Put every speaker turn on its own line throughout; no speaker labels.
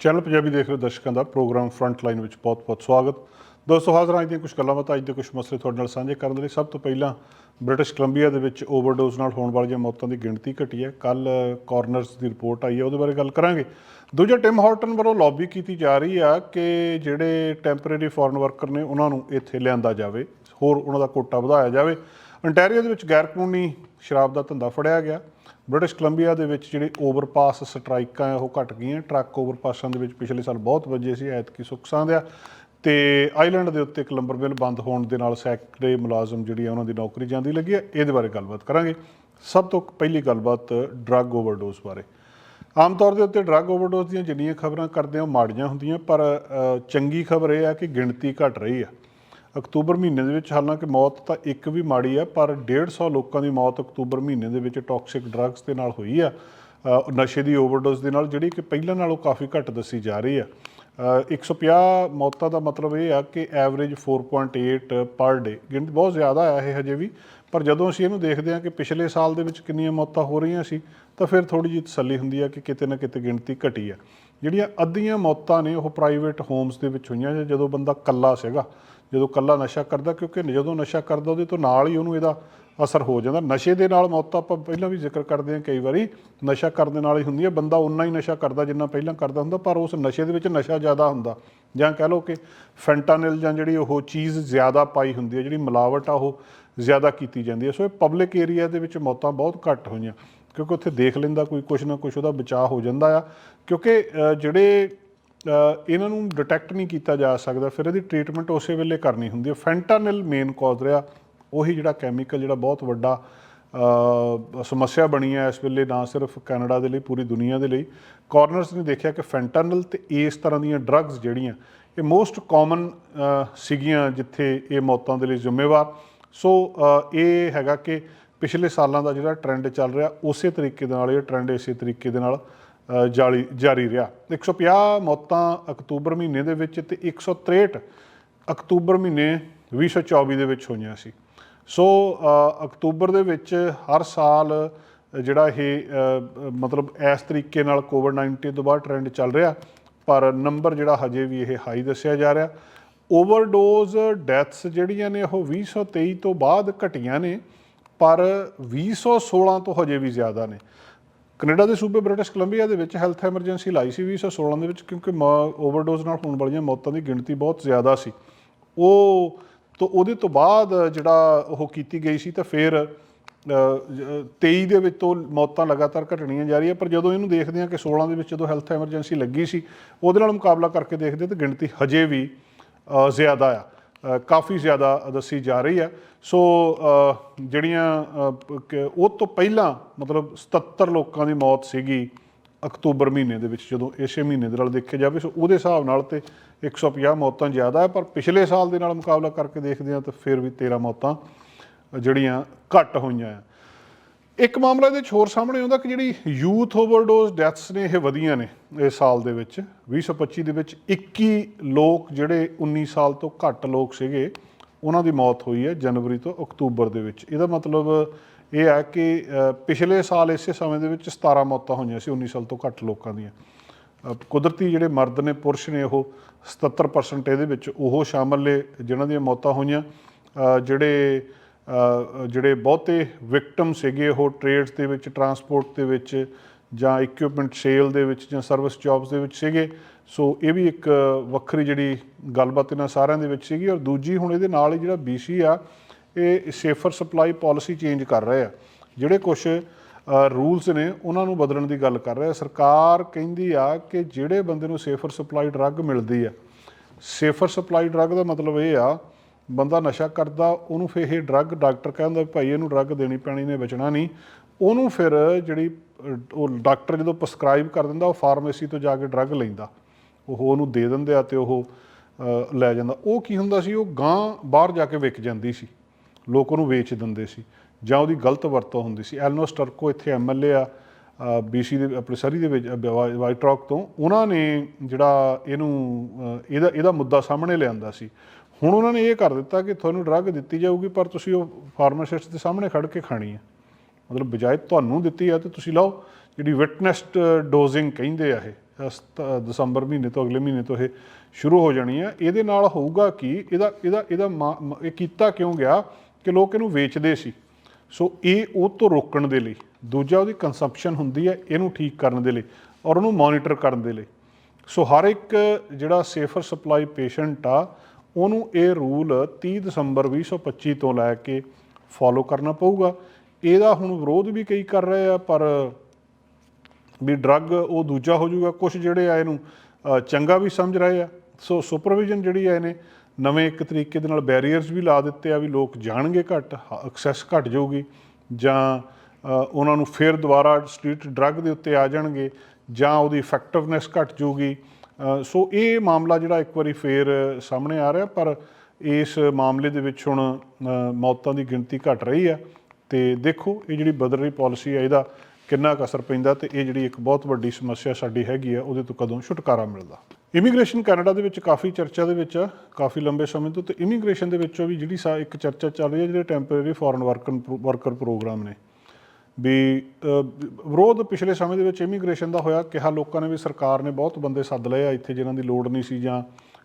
Channel Punjabi ਦੇਖ ਰਹੇ ਦਰਸ਼ਕਾਂ ਦਾ ਪ੍ਰੋਗਰਾਮ ਫਰੰਟ ਲਾਈਨ ਵਿੱਚ ਬਹੁਤ-ਬਹੁਤ ਸਵਾਗਤ। ਦੋਸਤੋ, ਹਾਜ਼ਰ ਹਾਂ ਅੱਜ ਦੀਆਂ ਕੁਝ ਗੱਲਾਂ ਬਾਤਾਂ। ਅੱਜ ਦੇ ਕੁਝ ਮਸਲੇ ਤੁਹਾਡੇ ਨਾਲ ਸਾਂਝੇ ਕਰਨ ਦੇ ਲਈ ਸਭ ਤੋਂ ਪਹਿਲਾਂ ਬ੍ਰਿਟਿਸ਼ ਕੋਲੰਬੀਆ ਦੇ ਵਿੱਚ ਓਵਰਡੋਜ਼ ਨਾਲ ਹੋਣ ਵਾਲੀਆਂ ਮੌਤਾਂ ਦੀ ਗਿਣਤੀ ਘਟੀ ਹੈ। ਕੱਲ ਕਾਰਨਰਸ ਦੀ ਰਿਪੋਰਟ ਆਈ ਹੈ, ਉਹਦੇ ਬਾਰੇ ਗੱਲ ਕਰਾਂਗੇ। ਦੂਜਾ ਟਿਮ ਹਾਰਟਨ ਵੱਲੋਂ ਲੌਬੀ ਕੀਤੀ ਜਾ ਰਹੀ ਆ ਕਿ ਜਿਹੜੇ ਟੈਂਪਰੇਰੀ ਫੋਰਨ ਵਰਕਰ ਨੇ, ਉਹਨਾਂ ਨੂੰ ਇੱਥੇ ਲਿਆਂਦਾ ਜਾਵੇ, ਹੋਰ ਉਹਨਾਂ ਦਾ ਕੋਟਾ ਵਧਾਇਆ ਜਾਵੇ। ਅੰਟੈਰੀਓ ਦੇ ਵਿੱਚ ਗੈਰ ਕਾਨੂੰਨੀ ਸ਼ਰਾਬ ਦਾ ਧੰਦਾ ਫੜਿਆ ਗਿਆ। ਬ੍ਰਿਟਿਸ਼ ਕੋਲੰਬੀਆ ਦੇ ਵਿੱਚ ਜਿਹੜੇ ਓਵਰਪਾਸ ਸਟ੍ਰਾਈਕਾਂ ਆ, ਉਹ ਘਟ ਗਈਆਂ। ਟਰੱਕ ਓਵਰਪਾਸਾਂ ਦੇ ਵਿੱਚ ਪਿਛਲੇ ਸਾਲ ਬਹੁਤ ਵੱਜੇ ਸੀ, ਐਤਕੀ ਸੁੱਖ ਸਾਂਦਿਆ ਤੇ ਆਈਲੈਂਡ ਦੇ ਉੱਤੇ ਇੱਕ ਲੰਬਰ ਮਿਲ ਬੰਦ ਹੋਣ ਦੇ ਨਾਲ ਸੈਕੜੇ ਮੁਲਾਜ਼ਮ ਜਿਹੜੀ ਆ, ਉਹਨਾਂ ਦੀ ਨੌਕਰੀ ਜਾਂਦੀ ਲੱਗੀ ਹੈ ਇਹਦੇ ਬਾਰੇ ਗੱਲਬਾਤ ਕਰਾਂਗੇ। ਸਭ ਤੋਂ ਪਹਿਲੀ ਗੱਲਬਾਤ ਡਰੱਗ ਓਵਰਡੋਜ਼ ਬਾਰੇ। ਆਮ ਤੌਰ ਦੇ ਉੱਤੇ ਡਰੱਗ ਓਵਰਡੋਜ਼ ਦੀਆਂ ਜਿੰਨੀਆਂ ਖਬਰਾਂ ਕਰਦੇ ਹਾਂ ਉਹ ਮਾੜੀਆਂ ਹੁੰਦੀਆਂ, ਪਰ ਚੰਗੀ ਖਬਰ ਇਹ ਆ ਕਿ ਗਿਣਤੀ ਘਟ ਰਹੀ ਆ। ਅਕਤੂਬਰ ਮਹੀਨੇ ਦੇ ਵਿੱਚ ਹਾਲਾਂਕਿ ਮੌਤ ਤਾਂ ਇੱਕ ਵੀ ਮਾੜੀ ਆ ਪਰ 150 ਲੋਕਾਂ ਦੀ ਮੌਤ ਅਕਤੂਬਰ ਮਹੀਨੇ ਦੇ ਵਿੱਚ ਟੌਕਸਿਕ ਡਰੱਗਸ ਦੇ ਨਾਲ ਹੋਈ ਆ। ਨਸ਼ੇ ਦੀ ਓਵਰਡੋਜ਼ ਦੇ ਨਾਲ ਜਿਹੜੀ ਕਿ ਪਹਿਲਾਂ ਨਾਲੋਂ ਕਾਫੀ ਘੱਟ ਦੱਸੀ ਜਾ ਰਹੀ ਆ। ਅ, 150 ਮੌਤਾਂ ਦਾ ਮਤਲਬ ਇਹ ਆ ਕਿ ਐਵਰੇਜ 4.8 ਪਰ ਡੇ ਗਿਣਤੀ ਬਹੁਤ ਜ਼ਿਆਦਾ ਆ ਇਹ ਹਜੇ ਵੀ। ਪਰ ਜਦੋਂ ਅਸੀਂ ਇਹਨੂੰ ਦੇਖਦੇ ਹਾਂ ਕਿ ਪਿਛਲੇ ਸਾਲ ਦੇ ਵਿੱਚ ਕਿੰਨੀਆਂ ਮੌਤਾਂ ਹੋ ਰਹੀਆਂ ਸੀ ਤਾਂ ਫਿਰ ਥੋੜੀ ਜਿਹੀ ਤਸੱਲੀ ਹੁੰਦੀ ਆ ਕਿ ਕਿਤੇ ਨਾ ਕਿਤੇ ਗਿਣਤੀ ਘਟੀ ਆ। ਜਿਹੜੀਆਂ ਅੱਧੀਆਂ ਮੌਤਾਂ ਨੇ ਉਹ ਪ੍ਰਾਈਵੇਟ ਹੋਮਸ ਦੇ ਵਿੱਚ ਹੋਈਆਂ ਜਦੋਂ ਬੰਦਾ ਕੱਲਾ ਸੀਗਾ, ਜਦੋਂ ਕੱਲਾ ਨਸ਼ਾ ਕਰਦਾ, ਕਿਉਂਕਿ ਜਦੋਂ ਨਸ਼ਾ ਕਰਦਾ, ਉਹਦੇ ਤੋਂ ਨਾਲ ਹੀ ਉਹਨੂੰ ਇਹਦਾ ਅਸਰ ਹੋ ਜਾਂਦਾ। ਨਸ਼ੇ ਦੇ ਨਾਲ ਮੌਤ ਆਪਾਂ ਪਹਿਲਾਂ ਵੀ ਜ਼ਿਕਰ ਕਰਦੇ ਹਾਂ ਕਈ ਵਾਰੀ, ਨਸ਼ਾ ਕਰਨ ਦੇ ਨਾਲ ਹੀ ਹੁੰਦੀ ਹੈ, ਬੰਦਾ ਉਨਾ ਹੀ ਨਸ਼ਾ ਕਰਦਾ ਜਿੰਨਾ ਪਹਿਲਾਂ ਕਰਦਾ ਹੁੰਦਾ, ਪਰ ਉਸ ਨਸ਼ੇ ਦੇ ਵਿੱਚ ਨਸ਼ਾ ਜ਼ਿਆਦਾ ਹੁੰਦਾ। ਜਾਂ ਕਹਿ ਲਓ ਕਿ ਫੈਂਟਾਨਿਲ ਜਾਂ ਜਿਹੜੀ ਉਹ ਚੀਜ਼ ਜ਼ਿਆਦਾ ਪਾਈ ਹੁੰਦੀ ਹੈ, ਜਿਹੜੀ ਮਿਲਾਵਟ ਆ, ਉਹ ਜ਼ਿਆਦਾ ਕੀਤੀ ਜਾਂਦੀ ਹੈ। ਸੋ ਇਹ ਪਬਲਿਕ ਏਰੀਆ ਦੇ ਵਿੱਚ ਮੌਤਾਂ ਬਹੁਤ ਘੱਟ ਹੋਈਆਂ। ਕਿਉਂਕਿ ਉੱਥੇ ਦੇਖ ਲੈਂਦਾ ਕੋਈ ਕੁਛ ਨਾ ਕੁਛ, ਉਹਦਾ ਬਚਾਅ ਹੋ ਜਾਂਦਾ ਆ। ਕਿਉਂਕਿ ਜਿਹੜੇ ਇਹਨਾਂ ਨੂੰ ਡਿਟੈਕਟ ਨਹੀਂ ਕੀਤਾ ਜਾ ਸਕਦਾ, ਫਿਰ ਇਹਦੀ ਟ੍ਰੀਟਮੈਂਟ ਉਸੇ ਵੇਲੇ ਕਰਨੀ ਹੁੰਦੀ ਹੈ ਫੈਂਟਾਨਿਲ ਮੇਨ ਕਾਜ਼ ਰਿਹਾ, ਉਹੀ ਜਿਹੜਾ ਕੈਮੀਕਲ ਜਿਹੜਾ ਬਹੁਤ ਵੱਡਾ ਸਮੱਸਿਆ ਬਣੀ ਹੈ ਇਸ ਵੇਲੇ, ਨਾ ਸਿਰਫ ਕੈਨੇਡਾ ਦੇ ਲਈ, ਪੂਰੀ ਦੁਨੀਆ ਦੇ ਲਈ। ਕਾਰਨਰਸ ਨੇ ਦੇਖਿਆ ਕਿ ਫੈਂਟਾਨਿਲ ਤੇ ਇਸ ਤਰ੍ਹਾਂ ਦੀਆਂ ਡਰੱਗਸ ਜਿਹੜੀਆਂ, ਇਹ ਮੋਸਟ ਕਾਮਨ ਸੀਗੀਆਂ ਜਿੱਥੇ ਇਹ ਮੌਤਾਂ ਦੇ ਲਈ ਜ਼ਿੰਮੇਵਾਰ। ਸੋ ਇਹ ਹੈਗਾ ਕਿ ਪਿਛਲੇ ਸਾਲਾਂ ਦਾ ਜਿਹੜਾ ਟ੍ਰੈਂਡ ਚੱਲ ਰਿਹਾ ਉਸੇ ਤਰੀਕੇ ਦੇ ਨਾਲ ਇਹ ਟ੍ਰੈਂਡ ਇਸੇ ਤਰੀਕੇ ਦੇ ਨਾਲ ਅ, ਜਾਰੀ ਜਾਰੀ ਰਿਹਾ। 150 ਮੌਤਾਂ ਅਕਤੂਬਰ ਮਹੀਨੇ ਦੇ ਵਿੱਚ ਤੇ 163 ਅਕਤੂਬਰ ਮਹੀਨੇ 2024 ਦੇ ਵਿੱਚ ਹੋਈਆਂ ਸੀ। ਸੋ ਅਕਤੂਬਰ ਦੇ ਵਿੱਚ ਹਰ ਸਾਲ ਜਿਹੜਾ ਇਹ ਮਤਲਬ ਇਸ ਤਰੀਕੇ ਨਾਲ ਕੋਵਿਡ-19 ਤੋਂ ਬਾਅਦ ਟ੍ਰੈਂਡ ਚੱਲ ਰਿਹਾ ਪਰ ਨੰਬਰ ਜਿਹੜਾ ਹਜੇ ਵੀ ਇਹ ਹਾਈ ਦੱਸਿਆ ਜਾ ਰਿਹਾ। ਓਵਰਡੋਜ਼ ਡੈਥਸ ਜਿਹੜੀਆਂ ਨੇ ਉਹ 2023 ਤੋਂ ਬਾਅਦ ਘਟੀਆਂ ਨੇ। ਪਰ 2016 ਤੋਂ ਹਜੇ ਵੀ ਜ਼ਿਆਦਾ ਨੇ। ਕੈਨੇਡਾ ਦੇ ਸੂਬੇ ਬ੍ਰਿਟਿਸ਼ ਕੋਲੰਬੀਆ ਦੇ ਵਿੱਚ ਹੈਲਥ ਐਮਰਜੈਂਸੀ ਲਾਈ ਸੀ 2016 ਦੇ ਵਿੱਚ ਕਿਉਂਕਿ ਓਵਰਡੋਜ਼ ਨਾਲ ਹੋਣ ਵਾਲੀਆਂ ਮੌਤਾਂ ਦੀ ਗਿਣਤੀ ਬਹੁਤ ਜ਼ਿਆਦਾ ਸੀ। ਉਹ ਤੋਂ ਉਹਦੇ ਤੋਂ ਬਾਅਦ ਜਿਹੜਾ ਉਹ ਕੀਤੀ ਗਈ ਸੀ ਤਾਂ ਫਿਰ ਅ, 23 ਦੇ ਵਿੱਚ ਤੋਂ ਮੌਤਾਂ ਲਗਾਤਾਰ ਘਟਣੀਆਂ ਜਾ ਰਹੀਆਂ ਪਰ ਜਦੋਂ ਇਹਨੂੰ ਦੇਖਦੇ ਹਾਂ ਕਿ 16 ਦੇ ਵਿੱਚ ਜਦੋਂ ਹੈਲਥ ਐਮਰਜੈਂਸੀ ਲੱਗੀ ਸੀ ਉਹਦੇ ਨਾਲ ਮੁਕਾਬਲਾ ਕਰਕੇ ਦੇਖਦੇ ਤਾਂ ਗਿਣਤੀ ਹਜੇ ਵੀ ਜ਼ਿਆਦਾ ਆ। ਕਾਫੀ ਜ਼ਿਆਦਾ ਦੱਸੀ ਜਾ ਰਹੀ ਹੈ। ਸੋ ਜਿਹੜੀਆਂ ਅ, ਉਹ ਤੋਂ ਪਹਿਲਾਂ ਮਤਲਬ 77 ਲੋਕਾਂ ਦੀ ਮੌਤ ਸੀਗੀ ਅਕਤੂਬਰ ਮਹੀਨੇ ਦੇ ਵਿੱਚ ਜਦੋਂ ਇਸੇ ਮਹੀਨੇ ਦੇ ਨਾਲ ਦੇਖਿਆ ਜਾਵੇ ਸੋ ਉਹਦੇ ਹਿਸਾਬ ਨਾਲ ਤੇ 150 ਮੌਤਾਂ ਜ਼ਿਆਦਾ ਹੈ ਪਰ ਪਿਛਲੇ ਸਾਲ ਦੇ ਨਾਲ ਮੁਕਾਬਲਾ ਕਰਕੇ ਦੇਖਦੇ ਹਾਂ ਤਾਂ ਫਿਰ ਵੀ 13 ਮੌਤਾਂ ਜਿਹੜੀਆਂ ਘੱਟ ਹੋਈਆਂ ਆ ਇੱਕ ਮਾਮਲਾ ਇਹਦੇ 'ਚ ਹੋਰ ਸਾਹਮਣੇ ਆਉਂਦਾ ਕਿ ਜਿਹੜੀ ਯੂਥ ਓਵਰਡੋਜ਼ ਡੈਥਸ ਨੇ, ਇਹ ਵਧੀਆਂ ਨੇ ਇਸ ਸਾਲ ਦੇ ਵਿੱਚ। 2025 ਦੇ ਵਿੱਚ 21 ਲੋਕ ਜਿਹੜੇ 19 ਸਾਲ ਤੋਂ ਘੱਟ ਲੋਕ ਸੀਗੇ, ਉਹਨਾਂ ਦੀ ਮੌਤ ਹੋਈ ਹੈ ਜਨਵਰੀ ਤੋਂ ਅਕਤੂਬਰ ਦੇ ਵਿੱਚ। ਇਹਦਾ ਮਤਲਬ ਇਹ ਹੈ ਕਿ ਪਿਛਲੇ ਸਾਲ ਇਸੇ ਸਮੇਂ ਦੇ ਵਿੱਚ 17 ਮੌਤਾਂ ਹੋਈਆਂ ਸੀ 19 ਸਾਲ ਤੋਂ ਘੱਟ ਲੋਕਾਂ ਦੀਆਂ। ਕੁਦਰਤੀ ਜਿਹੜੇ ਮਰਦ ਨੇ, ਪੁਰਸ਼ ਨੇ, ਉਹ 77% ਇਹਦੇ ਵਿੱਚ ਉਹ ਸ਼ਾਮਲ ਨੇ, ਜਿਨ੍ਹਾਂ ਦੀਆਂ ਮੌਤਾਂ ਹੋਈਆਂ। ਜਿਹੜੇ ਜਿਹੜੇ ਬਹੁਤੇ ਵਿਕਟਮ ਸੀਗੇ, ਉਹ ਟ੍ਰੇਡਸ ਦੇ ਵਿੱਚ ਟਰਾਂਸਪੋਰਟ ਦੇ ਵਿੱਚ ਜਾਂ ਇਕਵਿਪਮੈਂਟ ਸੇਲ ਦੇ ਵਿੱਚ ਜਾਂ ਸਰਵਿਸ ਜੌਬਸ ਦੇ ਵਿੱਚ ਸੀਗੇ। ਸੋ ਇਹ ਵੀ ਇੱਕ ਵੱਖਰੀ ਜਿਹੜੀ ਗੱਲਬਾਤ ਇਹਨਾਂ ਸਾਰਿਆਂ ਦੇ ਵਿੱਚ ਸੀਗੀ। ਔਰ ਦੂਜੀ ਹੁਣ ਇਹਦੇ ਨਾਲ ਹੀ ਜਿਹੜਾ BC ਆ, ਇਹ ਸੇਫਰ ਸਪਲਾਈ ਪਾਲਿਸੀ ਚੇਂਜ ਕਰ ਰਹੇ ਆ। ਜਿਹੜੇ ਕੁਝ ਰੂਲਸ ਨੇ, ਉਹਨਾਂ ਨੂੰ ਬਦਲਣ ਦੀ ਗੱਲ ਕਰ ਰਿਹਾ ਸਰਕਾਰ ਕਹਿੰਦੀ ਆ ਕਿ ਜਿਹੜੇ ਬੰਦੇ ਨੂੰ ਸੇਫਰ ਸਪਲਾਈ ਡਰੱਗ ਮਿਲਦੀ ਆ ਸੇਫਰ ਸਪਲਾਈ ਡਰੱਗ ਦਾ ਮਤਲਬ ਇਹ ਆ ਬੰਦਾ ਨਸ਼ਾ ਕਰਦਾ, ਉਹਨੂੰ ਫਿਰ ਇਹ ਡਰੱਗ ਡਾਕਟਰ ਕਹਿੰਦਾ ਵੀ ਭਾਈ ਇਹਨੂੰ ਡਰੱਗ ਦੇਣੀ ਪੈਣੀ ਨੇ, ਬਚਣਾ ਨਹੀਂ। ਉਹਨੂੰ ਫਿਰ ਜਿਹੜੀ ਉਹ ਡਾਕਟਰ ਜਦੋਂ ਪ੍ਰਸਕ੍ਰਾਈਬ ਕਰ ਦਿੰਦਾ, ਉਹ ਫਾਰਮੇਸੀ ਤੋਂ ਜਾ ਕੇ ਡਰੱਗ ਲੈਂਦਾ। ਉਹ ਉਹਨੂੰ ਦੇ ਦਿੰਦੇ ਆ ਤੇ ਉਹ ਲੈ ਜਾਂਦਾ। ਉਹ ਕੀ ਹੁੰਦਾ ਸੀ, ਉਹ ਗਾਂ ਬਾਹਰ ਜਾ ਕੇ ਵਿਕ ਜਾਂਦੀ ਸੀ। ਲੋਕ ਉਹਨੂੰ ਵੇਚ ਦਿੰਦੇ ਸੀ। ਜਾਂ ਉਹਦੀ ਗਲਤ ਵਰਤੋਂ ਹੁੰਦੀ ਸੀ। ਐਲਨੋਸ ਟਰਕੋ ਇੱਥੇ ਐਮਐਲਏ ਆ ਬੀਸੀ ਦੇ, ਆਪਣੇ ਸਰੀ ਦੇ ਵਿੱਚ ਵਾਈਟ ਤੋਂ। ਉਹਨਾਂ ਨੇ ਜਿਹੜਾ ਇਹਨੂੰ ਇਹਦਾ ਇਹਦਾ ਮੁੱਦਾ ਸਾਹਮਣੇ ਲਿਆਂਦਾ ਸੀ। ਹੁਣ ਉਹਨਾਂ ਨੇ ਇਹ ਕਰ ਦਿੱਤਾ ਕਿ ਤੁਹਾਨੂੰ ਡਰੱਗ ਦਿੱਤੀ ਜਾਊਗੀ, ਪਰ ਤੁਸੀਂ ਉਹ ਫਾਰਮਾਸਿਸਟ ਦੇ ਸਾਹਮਣੇ ਖੜ ਕੇ ਖਾਣੀ ਹੈ। ਮਤਲਬ ਬਜਾਏ ਤੁਹਾਨੂੰ ਦਿੱਤੀ ਆ ਤੇ ਤੁਸੀਂ ਲਓ, ਜਿਹੜੀ ਵਿਟਨੈਸਡ ਡੋਜ਼ਿੰਗ ਕਹਿੰਦੇ ਆ ਇਹ ਦਸੰਬਰ ਮਹੀਨੇ ਤੋਂ ਅਗਲੇ ਮਹੀਨੇ ਤੋਂ ਇਹ ਸ਼ੁਰੂ ਹੋ ਜਾਣੀ ਹੈ ਇਹਦੇ ਨਾਲ ਹੋਊਗਾ ਕਿ? ਇਹਦਾ ਇਹਦਾ ਇਹਦਾ ਮਾ- ਇਹ ਕੀਤਾ ਕਿਉਂ ਗਿਆ? ਕਿ ਲੋਕ ਇਹਨੂੰ ਵੇਚਦੇ ਸੀ। ਸੋ ਇਹ ਉਹ ਤੋਂ ਰੋਕਣ ਦੇ ਲਈ, ਦੂਜਾ ਉਹਦੀ ਕੰਸੰਪਸ਼ਨ ਹੁੰਦੀ ਹੈ ਇਹਨੂੰ ਠੀਕ ਕਰਨ ਦੇ ਲਈ ਔਰ ਉਹਨੂੰ ਮੋਨੀਟਰ ਕਰਨ ਦੇ ਲਈ। ਸੋ ਹਰ ਇੱਕ ਜਿਹੜਾ ਸੇਫਰ ਸਪਲਾਈ ਪੇਸ਼ੈਂਟ ਆ ਉਹਨੂੰ ਇਹ ਰੂਲ 30 ਦਸੰਬਰ 2025 ਤੋਂ ਲੈ ਕੇ ਫੋਲੋ ਕਰਨਾ ਪਊਗਾ। ਇਹਦਾ ਹੁਣ ਵਿਰੋਧ ਵੀ ਕਈ ਕਰ ਰਹੇ ਆ, ਪਰ ਵੀ ਡਰੱਗ ਉਹ ਦੂਜਾ ਹੋ ਜਾਊਗਾ। ਕੁਝ ਜਿਹੜੇ ਆ ਇਹਨੂੰ ਚੰਗਾ ਵੀ ਸਮਝ ਰਹੇ ਆ। ਸੋ ਸੁਪਰਵਿਜ਼ਨ ਜਿਹੜੀ ਆ ਇਹਨੇ ਨਵੇਂ ਇੱਕ ਤਰੀਕੇ ਦੇ ਨਾਲ ਬੈਰੀਅਰਸ ਵੀ ਲਾ ਦਿੱਤੇ ਆ ਵੀ ਲੋਕ ਜਾਣਗੇ ਘੱਟ ਐਕਸੈਸ ਘਟ ਜਾਊਗੀ। ਜਾਂ ਉਹਨਾਂ ਨੂੰ ਫਿਰ ਦੁਬਾਰਾ ਸਟਰੀਟ ਡਰੱਗ ਦੇ ਉੱਤੇ ਆ ਜਾਣਗੇ ਜਾਂ ਉਹਦੀ ਇਫੈਕਟਿਵਨੈਸ ਘਟ ਜਾਊਗੀ। ਸੋ ਇਹ ਮਾਮਲਾ ਜਿਹੜਾ ਇੱਕ ਵਾਰੀ ਫੇਰ ਸਾਹਮਣੇ ਆ ਰਿਹਾ, ਪਰ ਇਸ ਮਾਮਲੇ ਦੇ ਵਿੱਚ ਹੁਣ ਮੌਤਾਂ ਦੀ ਗਿਣਤੀ ਘਟ ਰਹੀ ਆ ਤੇ ਦੇਖੋ ਇਹ ਜਿਹੜੀ ਬਦਲ ਰਹੀ ਪਾਲਿਸੀ ਹੈ, ਇਹਦਾ ਕਿੰਨਾ ਕੁ ਅਸਰ ਪੈਂਦਾ ਤੇ ਇਹ ਜਿਹੜੀ ਇੱਕ ਬਹੁਤ ਵੱਡੀ ਸਮੱਸਿਆ ਸਾਡੀ ਹੈਗੀ ਆ ਉਹਦੇ ਤੋਂ ਕਦੋਂ ਛੁਟਕਾਰਾ ਮਿਲਦਾ। ਇਮੀਗ੍ਰੇਸ਼ਨ ਕੈਨੇਡਾ ਦੇ ਵਿੱਚ ਕਾਫੀ ਚਰਚਾ ਦੇ ਵਿੱਚ ਆ ਕਾਫੀ ਲੰਬੇ ਸਮੇਂ ਤੋਂ ਤੇ ਇਮੀਗ੍ਰੇਸ਼ਨ ਦੇ ਵਿੱਚੋਂ ਵੀ ਜਿਹੜੀ ਸਾ, ਇੱਕ ਚਰਚਾ ਚੱਲ ਰਹੀ ਹੈ, ਜਿਹੜੇ temporary foreign worker worker program ਨੇ। ਵੀ ਵਿਰੋਧ ਪਿਛਲੇ ਸਮੇਂ ਦੇ ਵਿੱਚ ਇਮੀਗ੍ਰੇਸ਼ਨ ਦਾ ਹੋਇਆ, ਕਿਹਾ ਲੋਕਾਂ ਨੇ ਵੀ ਸਰਕਾਰ ਨੇ ਬਹੁਤ ਬੰਦੇ ਸੱਦ ਲਏ ਆ ਇੱਥੇ ਜਿਨ੍ਹਾਂ ਦੀ ਲੋੜ ਨਹੀਂ ਸੀ ਜਾਂ